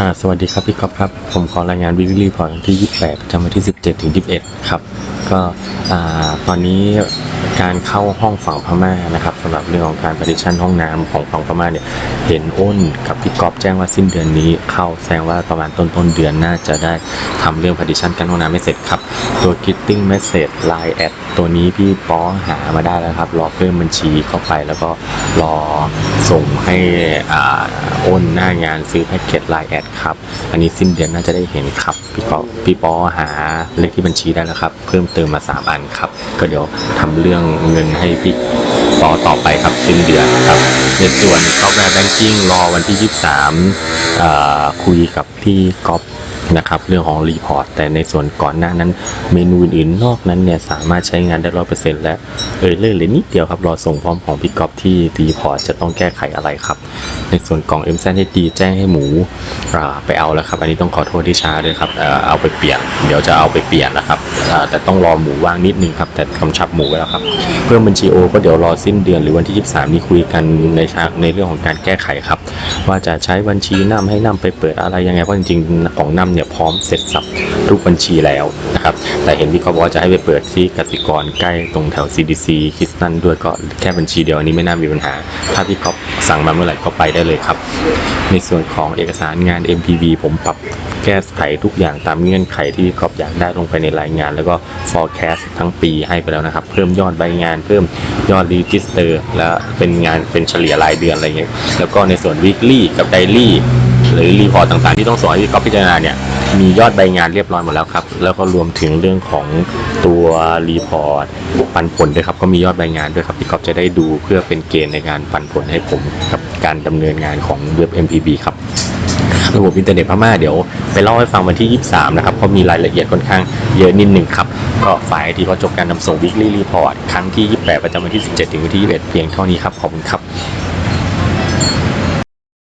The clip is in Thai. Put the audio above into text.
อ่าสวัสดีครับพี่ก๊อฟครับ ผมขอรายงานวิกฤตพอร์ตที่ 28ประจำวันที่ 17 ถึง 21 ครับ ก็อ่าตอนนี้การเข้าห้องฝั่งพม่านะครับสำหรับเรื่องของการ partition ห้องน้ำของฝั่งพม่าเนี่ย เห็นอ้นกับพี่ก๊อฟแจ้งว่าสิ้นเดือนนี้เข้าแสดงว่าประมาณต้นต้นเดือนน่าจะได้ทำเรื่อง partition กันห้องน้ำไม่เสร็จครับตัว Gitting Message Line แอดตัวนี้พี่ป้อหามาได้แล้วครับ รอเพิ่มบัญชีเข้าไปแล้วก็รอส่งให้อ่าอ้นหน้างานซื้อแพ็กเกจ Line แอดครับ อันนี้สิ้นเดือนน่าจะได้เห็นครับ พี่ปอพี่ปอหาเลขที่บัญชีได้แล้วครับ เพิ่มเติมมา 3 อันครับ ก็เดี๋ยวทำเรื่องเงินให้พี่ ปอต่อไปครับสิ้นเดือนครับในส่วนซอฟต์แวร์แบงกิ้งรอวันที่ 23อ่าคุยกับพี่ก๊อฟนะครับเรื่องของรีพอร์ตแต่ในส่วนก่อนหน้านั้น เมนูอื่นๆนอกนั้นเนี่ยสามารถใช้งานได้ร้อยเปอร์เซ็นต์และเออเลื่อนเลยนิดเดียวครับ รอส่งพร้อมของพี่ก๊อฟที่รีพอร์ตจะต้องแก้ไขอะไรครับ ในส่วนกล่อง m อ็ดีแจ้งให้หมูอ่าไปเอาแล้วครับ อันนี้ต้องขอโทษที่ช้าด้วยครับเอ่อเอาไปเปลี่ยน เดี๋ยวจะเอาไปเปลี่ยนนะครับอ่าแต่ต้องรอหมูว่างนิดนึงครับแต่กำชับหมูไว้แล้วครับเพิ่มบัญชีโอก็เดี๋ยวรอสิ้นเดือนหรือวันที่ 23 นี้คุยกันในชาในเรื่องของการแก้ไขครับ ว่าจะใช้บัญชีนํให้นํไปเปิดอะไรยังไงเพราะจริงๆของนํเนี่ยพร้อมเสร็จสับทุกบัญชีแล้วนะครับ แต่เห็นพี่เขาบอกว่าจะให้ไปเปิดที่กสิกรใกล้ตรงแถว CDC คิสตันด้วยก็แค่บัญชีเดียวอันนี้ไม่น่ามีปัญหา ถ้าพี่เขาสั่งมาเมื่อไหร่ก็ไปได้เลยครับ ในส่วนของเอกสารงาน MPV ผมปรับแก้ไขทุกอย่างตามเงื่อนไขที่กรอบอยากได้ลงไปในรายงาน แล้วก็ forecast ทั้งปีให้ไปแล้วนะครับ เพิ่มยอดใบงาน เพิ่มยอด register และเป็นงานเป็นเฉลี่ยรายเดือนอะไรเงี้ยแล้วก็ในส่วน weekly กับ daily หรือรีพอร์ตต่างๆที่ต้องส่งให้พี่ก๊อฟพิจารณาเนี่ยมียอดใบงานเรียบร้อยหมดแล้วครับ แล้วก็รวมถึงเรื่องของตัวรีพอร์ตปันผลด้วยครับ ก็มียอดใบงานด้วยครับพี่ก๊อฟจะได้ดูเพื่อเป็นเกณฑ์ในการปันผลให้ผมกับ การดำเนินงานของเว็บ MPB ครับระบบอินเทอร์เน็ตพม่าเดี๋ยวไปเล่าให้ฟังวันที่ 23 นะครับเพราะมีรายละเอียดค่อนข้างเยอะนิดหนึ่งครับ ก็ฝ่ายที่เขาจบการนำส่ง weekly report ครั้งที่ 28 ประจำวันที่ 17 ถึงวันที่ 21 เพียงเท่านี้ครับ ขอบคุณครับ